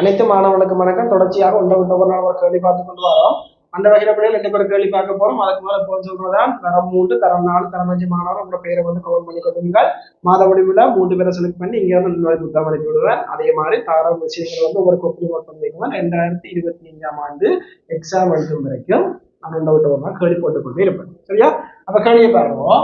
அனைத்து மாணவர்களுக்கு வணக்கம். தொடர்ச்சியாக உண்ட விட்ட ஒரு நாள் ஒரு கேள்வி பார்த்து கொண்டு வரோம். அந்த வகையில பிள்ளைகள் ரெண்டு பேரும் கேள்வி பார்க்க போறோம். அதுக்கு மேல போய் சொல்றதான் தரம் மூன்று தரம் நாலு தரம் அஞ்சு மாணவர் உங்களோட பேரை வந்து கவர் பண்ணி கொடுங்கள் மாத முடிவுல மூன்று பேரை செலக்ட் பண்ணி இங்க வந்து இன்னொரு புத்தகம் அனுப்பி விடுவேன். அதே மாதிரி தாரம் விஷயங்கள் வந்து ஒரு கொப்பி நோட் பண்ணிக்குவேன் ரெண்டாயிரத்தி இருபத்தி அஞ்சாம் ஆண்டு எக்ஸாம் எழுதும் வரைக்கும் அந்த விட்டு ஒரு நாள் கேள்வி போட்டுக்கொண்டே இருப்பேன். சரியா? அப்ப கேள்வியை பாருங்க.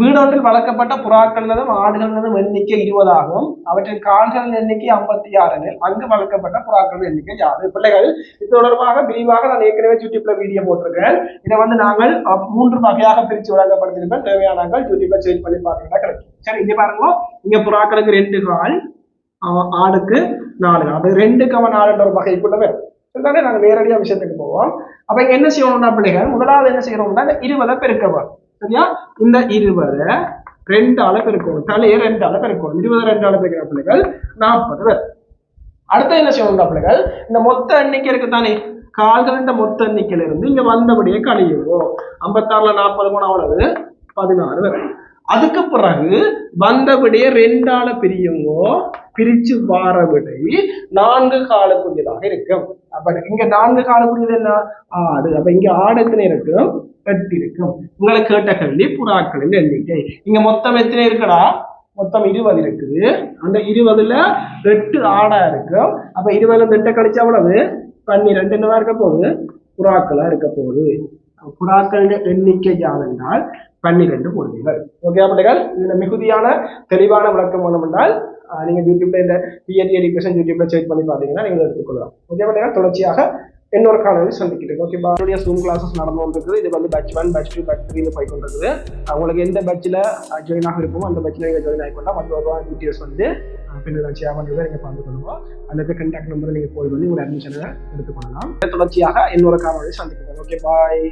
வீடொன்றில் வளர்க்கப்பட்ட புறாக்களதும் ஆடுகளதும் எண்ணிக்கை இருபதாகவும் அவற்றின் கால்களின் எண்ணிக்கை ஐம்பத்தி ஆறு அங்கு வளர்க்கப்பட்ட புறாக்களின் எண்ணிக்கை யாது பிள்ளைகள் இது தொடர்பாக விரிவாக நான் ஏற்கனவே யூடியூப்ல வீடியோ போட்டிருக்கேன். இதை வந்து நாங்கள் மூன்று வகையாக பிரித்து வழங்கப்படுத்திருக்கோம் தேவையானாங்கள் யூடியூப்ல சர்ச் பண்ணி பார்த்தீங்கன்னா கிடைக்கும். சரி இங்க பாருங்க. இங்க புறாக்களுக்கு ரெண்டு கால் ஆடுக்கு நாலு கால். ரெண்டு கவன் நாலுன்ற ஒரு வகைக்குள்ளவே நாங்கள் நேரடியாக விஷயத்துக்கு போவோம். அப்ப என்ன செய்யணும்னா பிள்ளைகள் முதலாவது என்ன செய்யணும்னா இந்த இருபதை பெருக்கவா சரியா? இந்த இருபது ரெண்டால பெருக்கணும் தலையை ரெண்டால பெருக்கணும் இருபது ரெண்டால பெருக்கிற பிள்ளைகள்? நாற்பது பேர். அடுத்து என்ன செய்யணும் பிள்ளைகள்? இந்த மொத்த எண்ணிக்கை இருக்கு தானே கால்களின் மொத்த எண்ணிக்கையில இருந்து இங்க வந்தபடியே கழியுவோம். ஐம்பத்தாறுல நாற்பது மூணு அவ்வளவு பதினாறு பேர். அதுக்கு பிறகு வந்தபடியே ரெண்டால பிரியுங்கோ பிரிச்சு வார விடை நான்கு காலக்குரியதாக இருக்கும். அப்ப இங்க நான்கு காலக்குரியது என்ன? ஆடு. அப்ப இங்க ஆடு எத்தனை இருக்கும் எட்டு உங்களை கேட்ட கேள்வி புறாக்களின் எண்ணிக்கை இங்க மொத்தம் எத்தனை இருக்குடா? மொத்தம் இருபது இருக்குது. அந்த இருபதுல எட்டு ஆடா இருக்கும் அப்ப இருபதுல இருந்து எட்டை கழிச்சா அவ்வளவு பன்னிரெண்டு என்னவா இருக்க போகுது? புறாக்களா இருக்க போகுது. புறாக்களின் எண்ணிக்கை யாவென்றால் பன்னிரெண்டு பொருள்கள் ஓகே பிள்ளைகள்? இதுல மிகுதியான தெளிவான விளக்கம் வேணும் என்றால் நீங்க யூடியூப்ல இந்த பிஎட் எஜுகேஷன் யூடியூப்ல செக் பண்ணி பார்த்தீங்கன்னா நீங்கள் எடுத்துக்கொள்ளலாம். ஓகே பிள்ளைகள்? தொடர்ச்சியாக இன்னொரு காலையில் சந்திக்கிட்டு ஓகே என்னுடைய ஜூம் கிளாஸஸ் நடந்து கொண்டிருக்குது. இது வந்து பேட்ச் ஒன் பேட்ச் டூ பேட்ச் த்ரீல போய் கொண்டிருக்குது. உங்களுக்கு எந்த பேட்சில் ஜாயின் ஆக இருக்குமோ அந்த பேட்சில் நீங்கள் ஜாயின் ஆகிக்கொண்டா மற்ற ரூபா டீட்டெயில்ஸ் வந்து பின்னர் நான் ஷேர் நீங்கள் பார்த்து கொள்ளுவோம் அந்த கண்டாக்ட் நம்பரை நீங்கள் போய் வந்து உங்களை அட்மிஷனை எடுத்துக்கொள்ளலாம் தொடர்ச்சியாக இன்னொரு காலையில் சந்திக்கிறேன். Okay bye